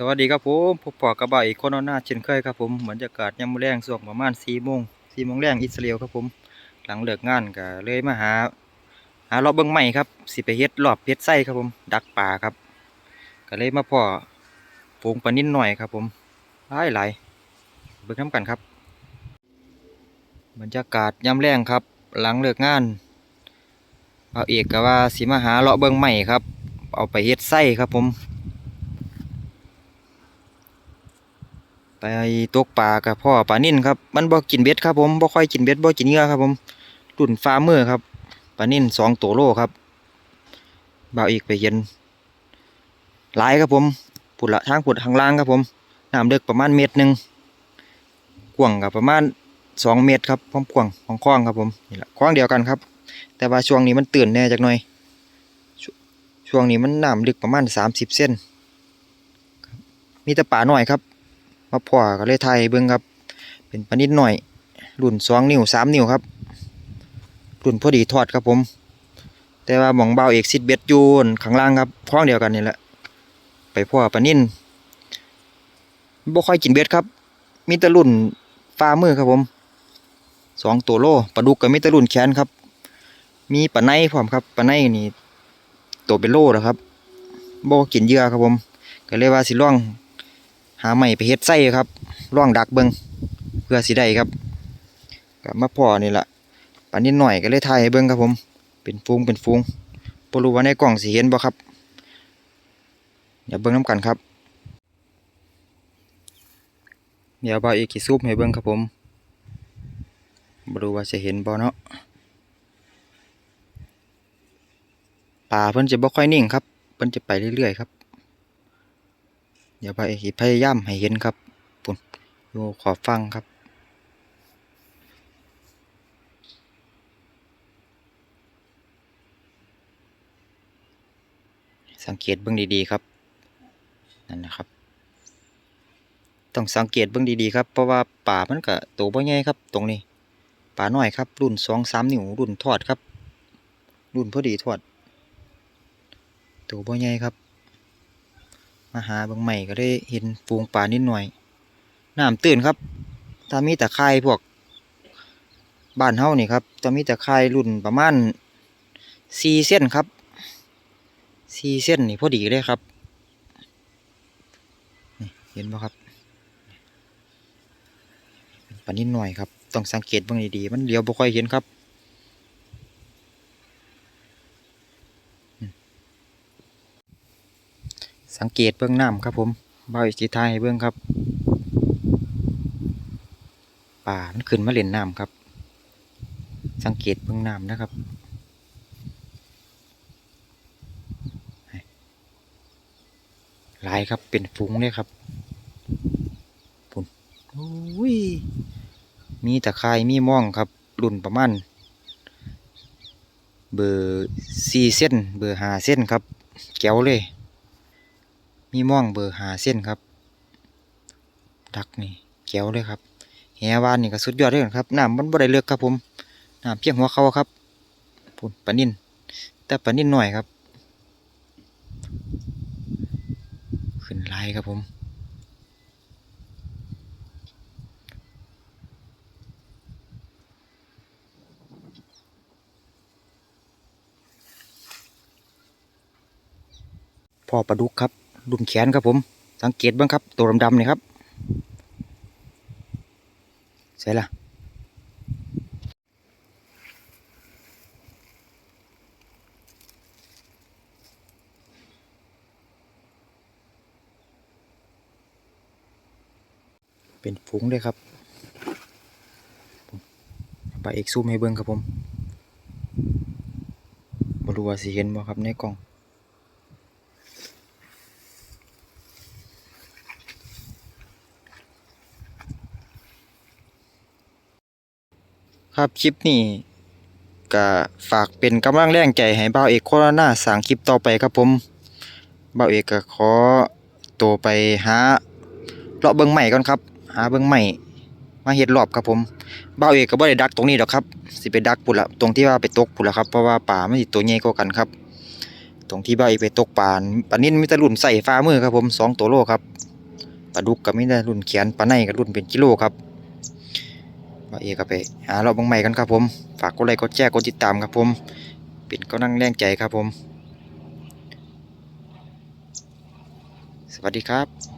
สวัสดีครับผมพบปอกกระบะอีกคนหน้าเช่นเคยครับผมบรรยากาศยามมื้อแรงช่วงประมาณ4โมง4โมงแรงอิสราเอลครับผม หลังเลิกงานก็เลยมาหา หารอบเบิ่งใหม่ครับสิไปเฮ็ดรอบเฮ็ดไส้ครับผม ดักปลาครับ ก็เลยมาพ่อฝูงปลานิ่นหน่อยครับผมหลายหลายเบิ่งน้ำกันครับ บรรยากาศยามแรงครับ หลังเลิกงานเอาเอกก็ว่าสิมาหาเลาะเบิ่งใหม่ครับ เอาไปเฮ็ดไส้ครับผม ไปตกปลากับพ่อปลานิ่นครับมันบ่กินเบ็ดครับผมบ่ค่อยกินเบ็ดบ่กินเหงื่อครับผมรุ่นฟาร์มเมอร์ครับปลานิ่นสองตัวโลครับบ่าวอีกไปเย็นหลายครับผมผุดละทางผุดทางล่างครับผมน้ำเลึกประมาณเมตรหนึ่งกว้างกับประมาณสองเมตรครับความกว้างของคลองครับผมนี่แหละคลองเดียวกันครับ แต่ว่าช่วงนี้มันตื่นแน่จักหน่อย ช่วงนี้มันน้ำลึกประมาณสามสิบเซนมีแต่ป่าหน่อยครับ มาพ่อก็เลยถ่ายเบิ่งครับ เป็นปนิดหน่อย รุ่นสองนิ้วสามนิ้วครับ รุ่นพอดีทอดครับผม แต่ว่าหมองเบาเอกซิดเบ็ดยูนข้างล่างครับคล้องเดียวกันนี่แหละ ไปพ่อปนินบ่ค่อยกินเบ็ดครับ มีแต่รุ่นฟ้ามือครับผมสองตัวโลปลาดุกกับมีแต่รุ่นแขนครับ มีปลาในพร้อมครับปลาในนี่ตัวเป็นโลแล้วครับบ่กินเยื่อครับผม ก็เลยว่าสิล่อง หาใหม่ไปเฮ็ดไส้ครับร่องดักเบิงเพื่อสิได้ครับกับมาพ่อนี่ละปานนิดหน่อยก็เลยถ่ายให้เบิงครับผม เป็นฟูงเป็นฟูงบ่รู้ว่าในกล่องสิเห็นบ่ครับเดี๋ยวเบิ่งน้ำกันครับ เดี๋ยวบ่าอีกสิซูมให้เบิ่งครับผมบรู้ว่าจะเห็นบ่เนาะปลาเพิ่นจะบ่ค่อยนิ่งครับ เพิ่นจะไปเรื่อยๆครับ เดี๋ยวไปพยายามให้เห็นครับปุ่นอยู่ขอฟังครับ สังเกตเบื้องดีๆครับ นั่นนะครับ ต้องสังเกตเบื้องดีๆครับ เพราะว่าป่ามันก็โตบ่ใหญ่ครับ ตรงนี้ ป่าน้อยครับ รุ่นสองสามนิ้วรุ่นทอดครับ รุ่นพอดีทอดโตบ่ใหญ่ครับ มาหาบางใหม่ก็ได้เห็นฟูงปลานิดหน่อยน้ำตื่นครับ ถ้ามีแต่คายพวกบ้านเฮานี่ครับจะมีแต่คายรุ่นประมาณสี่เส้นครับสี่เส้นนี่พอดีเลยครับนี่เห็นไหมครับปลานิดหน่อยครับ ต้องสังเกตบ้างดีๆ มันเลี้ยวบ่ค่อยเห็นครับ สังเกตเบื้องน้ำครับผมเบาอีกทีทายให้เบื้องครับ ป่ามันขึ้นมาเล่นน้ำครับ สังเกตเบื้องน้ำนะครับหลายครับเป็นฟุ้งเลยครับปุ่นโอ้ยมีตะไคร่มีม่องครับ รุ่นประมาณเบอร์สี่เส้น เบอร์ห้าเส้นครับ แก้วเลย มีม่องเบอร์หาเส้นครับ ดักนี่เกียวเลยครับแหวานนี่ก็สุดยอดเลยครับน้ำมันบ่ได้เลือกครับผมน้ำเพียงหัวเขาครับปุ่นปลานิ่นแต่ปลานิ่นหน่อยครับ ขึ้นลายครับผมพ่อปลาดุกครับ รุ่นแขนครับผม สังเกตบ้างครับ ตัวดำๆนี่ครับใช่ละเป็นฝูงเลยครับไปเอกซูมให้เบิ้งครับผมบรูว่าสิเห็นบ่ครับในกล้อง ครับคลิปนี้ก็ฝากเป็นกำลังแรงใจให้บ่าวเอกโคโรนาสร้างคลิปต่อไปครับผมบ่าวเอกก็ขอตัวไปหาเลาะเบิ่งใหม่ก่อนครับ หาเบิ่งใหม่มาเฮ็ดรอบครับผมบ่าวเอกก็บ่ได้ดักตรงนี้ดอกครับ สิไปดักพุ่นละตรงที่ว่าไปตกพุ่นละครับเพราะว่าป่ามันสิตัวใหญ่กว่ากันครับ ตรงที่บ่าวเอกไปตกป่านปลานิ่นมีแต่รุ่นใส่ฟ้ามือครับผมสองตัวโลครับปลาดุกก็มีแต่รุ่นแขนปลาในก็รุ่นเป็นกิโลครับ บ่าเอก็ไปหาเราบางใหม่กันครับผม ฝากกดไลค์กดแชร์กดติดตามครับผม เป็นก็นั่งแรงใจครับผม สวัสดีครับ